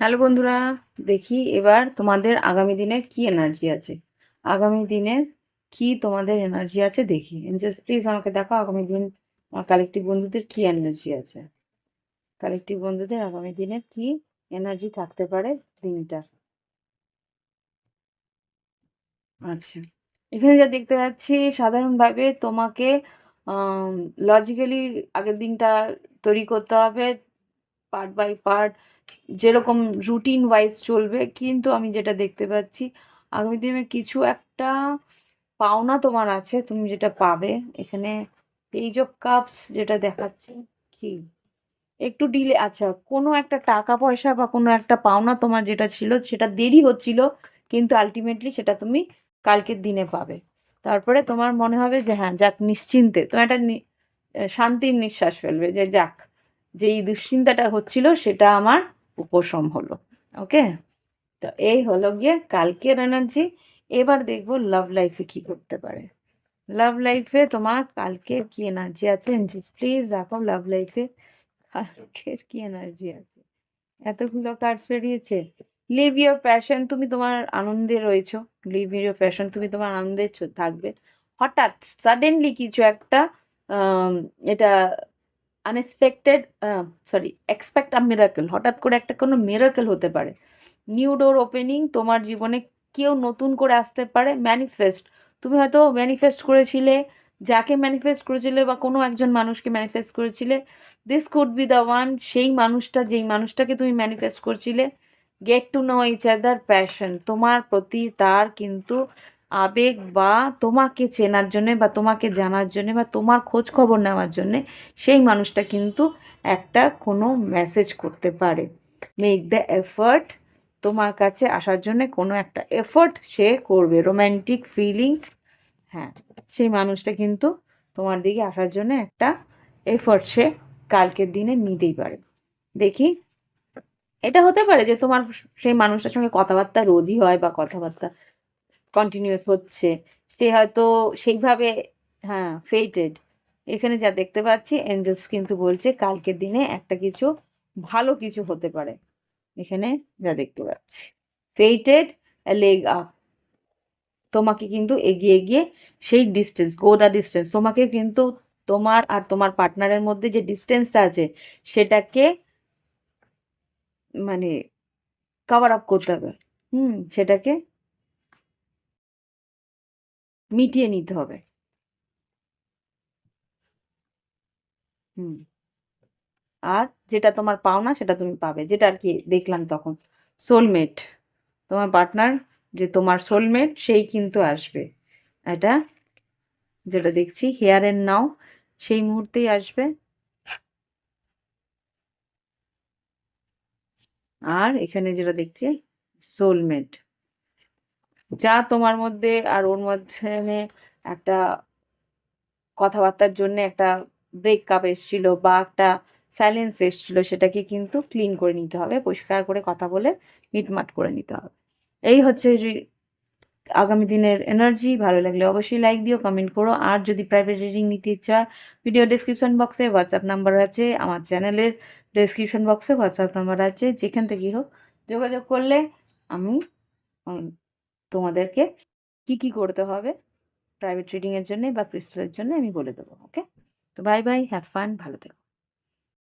Hello বন্ধুরা, দেখি এবার তোমাদের আগামী দিনের কি এনার্জি আছে। আগামী দিনে কি তোমাদের এনার্জি আছে দেখি। প্লিজ আমাকে দেখো আগামী দিন আমার কালেকটিভ বন্ধুদের কি এনার্জি আছে। কালেকটিভ বন্ধুদের আগামী দিনের কি এনার্জি থাকতে পারে দিনটা। আচ্ছা এখানে যা দেখতে পাচ্ছি, সাধারণভাবে তোমাকে লজিক্যালি আগের দিনটা তৈরি করতে হবে। পার্ট বাই পার্ট যেরকম রুটিন ওয়াইজ চলবে, কিন্তু আমি যেটা দেখতে পাচ্ছি, আগামী দিনে কিছু একটা পাওনা তোমার আছে, তুমি যেটা পাবে। এখানে পেজ অফ কাপস যেটা দেখাচ্ছে, কি? একটু ডিলে আচ্ছা কোনো একটা টাকা পয়সা বা কোনো একটা পাওনা তোমার যেটা ছিল, সেটা দেরি হচ্ছিল, কিন্তু আলটিমেটলি সেটা তুমি কালকের দিনে পাবে। তারপরে তোমার মনে হবে যে হ্যাঁ যাক, নিশ্চিন্তে, তোমার একটা শান্তির নিঃশ্বাস ফেলবে যে, যাক যে এই দুশ্চিন্তাটা হচ্ছিল সেটা আমার উপশম হলো ওকে তো এই হলো গিয়ে কালকের এনার্জি এবার দেখব লাভ লাইফে কি করতে পারে। লাভ লাইফে তোমার কালকের কি এনার্জি আছে? প্লিজ দেখো লাভ লাইফে কালকের কি এনার্জি আছে। এতগুলো কার্ডস বেরিয়েছে। লিভ ইউর প্যাশন তুমি তোমার আনন্দে রয়েছো। লিভ ইউর প্যাশন তুমি তোমার আনন্দে থাকবে। হঠাৎ সাডেনলি কিছু একটা এটা unexpected sorry expect a miracle হঠাৎ করে একটা কোনো মিরাকেল হতে পারে। নিউ ডোর ওপেনিং তোমার জীবনে কেউ নতুন করে আসতে পারে ম্যানিফেস্ট তুমি হয়তো ম্যানিফেস্ট করেছিলে, যাকে ম্যানিফেস্ট করেছিলে বা কোনো একজন মানুষকে ম্যানিফেস্ট করেছিলে this could be the one সেই মানুষটা, যেই মানুষটাকে তুমি ম্যানিফেস্ট করছিলে get to know each other passion তোমার প্রতি তার কিন্তু আবেগ বা তোমাকে চেনার জন্যে বা তোমাকে জানার জন্যে বা তোমার খোঁজ খবর নেওয়ার জন্যে সেই মানুষটা কিন্তু একটা কোনো মেসেজ করতে পারে। মেক দ্য এফার্ট তোমার কাছে আসার জন্য কোনো একটা এফোর্ট সে করবে। রোম্যান্টিক ফিলিংস হ্যাঁ সেই মানুষটা কিন্তু তোমার দিকে আসার জন্য একটা এফোর্ট সে কালকের দিনে নিতেই পারে। দেখি, এটা হতে পারে যে তোমার সেই মানুষটার সঙ্গে কথাবার্তা রোজই হয় বা কথাবার্তা কন্টিনিউয়াস হচ্ছে। সে হয়তো সেইভাবে হ্যাঁ ফেটেড এখানে যা দেখতে পাচ্ছি এঞ্জেলস কিন্তু বলছে কালকের দিনে একটা কিছু, ভালো কিছু হতে পারে। এখানে যা দেখতে পাচ্ছি ফেটেড লেগ আপ তোমাকে কিন্তু এগিয়ে গিয়ে সেই ডিস্টেন্স গো দ্য ডিস্টেন্স তোমাকে কিন্তু তোমার আর তোমার পার্টনারের মধ্যে যে ডিস্টেন্সটা আছে, সেটাকে মানে কভার আপ করতে হবে। হুম, সেটাকে মিটিয়ে নিতে হবে। হুম। আর যেটা তোমার পাওনা সেটা তুমি পাবে। যেটা আর কি দেখলাম তখন সোলমেট তোমার পার্টনার যে তোমার সোলমেট সেই কিন্তু আসবে। এটা যেটা দেখছি হেয়ার এন্ড নাও সেই মুহূর্তেই আসবে। আর এখানে যেটা দেখছি সোলমেট যা তোমার মধ্যে আর ওর মধ্যে একটা কথাবার্তার জন্য একটা ব্রেকআপ এসেছিল বা একটা সাইলেন্স এসেছিল সেটাকে কিন্তু ক্লিন করে নিতে হবে, পরিষ্কার করে কথা বলে মিটমাট করে নিতে হবে। এই হচ্ছে আগামী দিনের এনার্জি ভালো লাগলে অবশ্যই লাইক দিও কমেন্ট করো। আর যদি প্রাইভেট রিডিং নিতে ইচ্ছা ভিডিও ডেসক্রিপশন বক্সে হোয়াটসঅ্যাপ নাম্বার আছে, আমার চ্যানেলের ডেসক্রিপশন বক্সে হোয়াটসঅ্যাপ নাম্বার আছে, যেখান থেকেই হোক যোগাযোগ করলে আমি তোমাদেরকে কি কি করতে হবে? প্রাইভেট রিডিংয়ের জন্য বা ক্রিস্টালের জন্য আমি বলে দেবো ওকে তো বাই বাই হ্যাভ ফান ভালো থেকো।